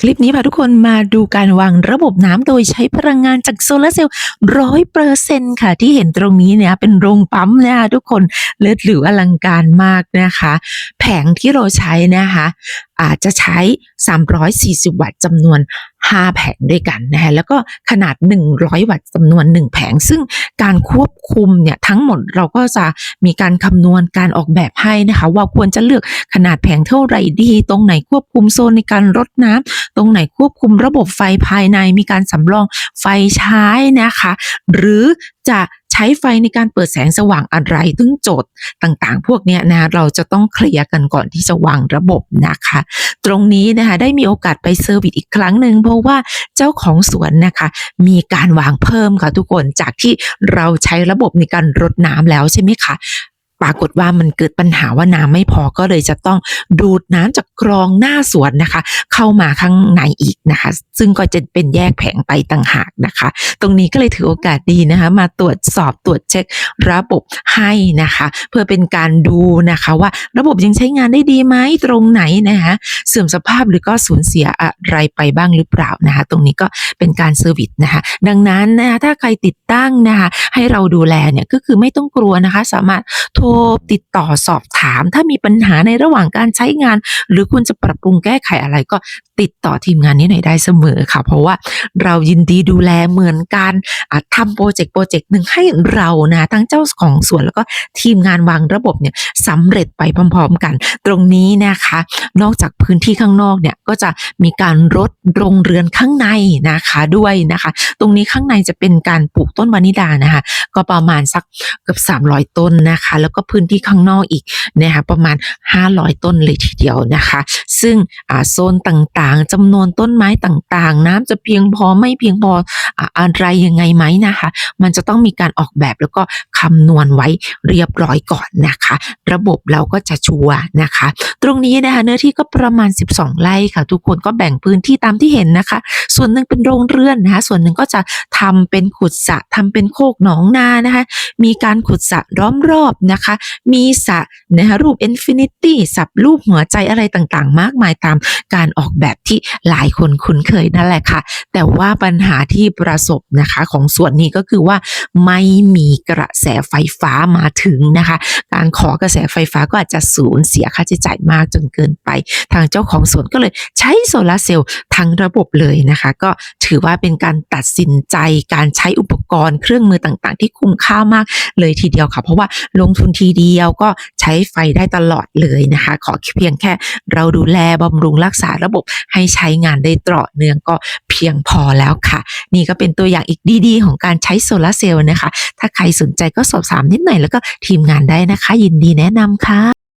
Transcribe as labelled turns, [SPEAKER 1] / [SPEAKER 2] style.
[SPEAKER 1] คลิปนี้พาทุกคนมาดูการวางระบบน้ำโดยใช้พลังงานจากโซลาร์เซลล์ร้อยเปอร์เซ็นค่ะ ที่เห็นตรงนี้เนี่ยเป็นโรงปั๊มนะคะทุกคนเลิศหรืออลังการมากนะคะ แผงที่เราใช้นะคะอาจจะใช้ 340 วัตต์จำนวน 5 แผงด้วยกันนะคะแล้วก็ขนาด 100 วัตต์จำนวน 1 แผง ซึ่งการควบคุมเนี่ยทั้งหมดเราก็จะมีการคำนวณการออกแบบให้นะคะว่าควรจะเลือกขนาดแผงเท่าไหร่ดี ตรงไหนควบคุมโซนในการรดน้ำตรงไหนควบคุมระบบไฟภายในมีการสำรองไฟใช้นะคะ หรือจะ ใช้ไฟในการเปิดแสงสว่างอะไรถึงโจทย์ต่างๆ พวกเนี้ยนะเราจะต้องเคลียร์กันก่อนที่จะวางระบบนะคะ ตรงนี้นะคะได้มีโอกาสไปเซอร์วิสอีกครั้งหนึ่งเพราะว่าเจ้าของสวนนะคะมีการวางเพิ่มค่ะทุกคนจากที่เราใช้ระบบในการรดน้ำแล้วใช่ไหมคะ ปรากฏว่ามันเกิดปัญหาว่าน้ำไม่พอก็เลยจะต้องดูดน้ำจากคลองหน้าสวนนะคะ เข้ามาข้างในอีกนะคะ ซึ่งก็จะเป็นแยกแผงไปต่างหากนะคะ ตรงนี้ก็เลยถือโอกาสดีนะคะ มาตรวจสอบตรวจเช็คระบบให้นะคะ เพื่อเป็นการดูนะคะว่าระบบยังใช้งานได้ดีไหมตรงไหนนะคะเสื่อมสภาพหรือก็สูญเสียอะไรไปบ้างหรือเปล่านะคะ ตรงนี้ก็เป็นการเซอร์วิสนะคะ ดังนั้นนะคะถ้าใครติดตั้งนะคะ ให้เราดูแลเนี่ยก็คือไม่ต้องกลัวนะคะ สามารถโทรติดต่อสอบถาม ถ้ามีปัญหาในระหว่างการใช้งาน หรือคุณจะปรับปรุงแก้ไขอะไรก็ติดต่อทีมงานนี้หน่อยได้เสมอค่ะ เพราะว่าเรายินดีดูแลเหมือนการทำโปรเจกต์โปรเจกต์หนึ่งให้เรานะทั้งเจ้าของสวนแล้วก็ทีมงานวางระบบเนี่ยสำเร็จไปพร้อม ๆ กัน ตรงนี้นะคะ นอกจากพื้นที่ข้างนอกเนี่ยก็จะมีการรดโรงเรือนข้างในนะคะด้วยนะคะ ตรงนี้ข้างในจะเป็นการปลูกต้นวานิลานะคะ ก็ประมาณสักเกือบ300 ต้นนะคะ แล้วก็พื้นที่ข้างนอกอีกนะคะประมาณ 500 ต้นเลยทีเดียวนะคะ ซึ่งโซนต่างๆจำนวนต้นไม้ต่างๆ น้ำจะเพียงพอไม่เพียงพออะไรยังไงไหมนะคะ มันจะต้องมีการออกแบบแล้วก็คำนวณไว้เรียบร้อยก่อนนะคะ ระบบเราก็จะชัวร์นะคะ ตรงนี้นะคะเนื้อที่ก็ประมาณ 12 ไร่ค่ะ ทุกคนก็แบ่งพื้นที่ตามที่เห็นนะคะ ส่วนหนึ่งเป็นโรงเรือนนะคะ ส่วนหนึ่งก็จะทำเป็นขุดสระทำเป็นโคกหนองนานะคะ มีการขุดสระล้อมรอบนะคะมีสระนะคะรูป Infinity สับรูปหัวใจอะไรต่างๆ มากมายตามการออกแบบที่หลายคนคุ้นเคยนั่นแหละค่ะ แต่ว่าปัญหาที่ประสบนะคะของส่วนนี้ก็คือว่าไม่มีกระแสไฟฟ้ามาถึงนะคะ การขอกระแสไฟฟ้าก็อาจจะสูญเสียค่าใช้จ่ายมากจนเกินไป ทางเจ้าของสวนก็เลยใช้โซลาร์เซลล์ทั้งระบบเลยนะคะ ก็ถือว่าเป็นการตัดสินใจการใช้อุปกรณ์เครื่องมือต่างๆ ที่คุ้มค่ามากเลยทีเดียวค่ะ เพราะว่าลงทุนทีเดียวก็ใช้ไฟได้ตลอดเลยนะคะ ขอเพียงแค่เราดูแลบำรุงรักษาระบบให้ใช้งานได้ต่อเนื่องก็เพียงพอแล้วค่ะ นี่ก็เป็นตัวอย่างอีกดีๆ ของการใช้โซลาร์เซลล์นะคะ ถ้าใครสนใจก็สอบถามนิดหน่อยแล้วก็ทีมงานได้นะคะ ยินดีแนะนำค่ะ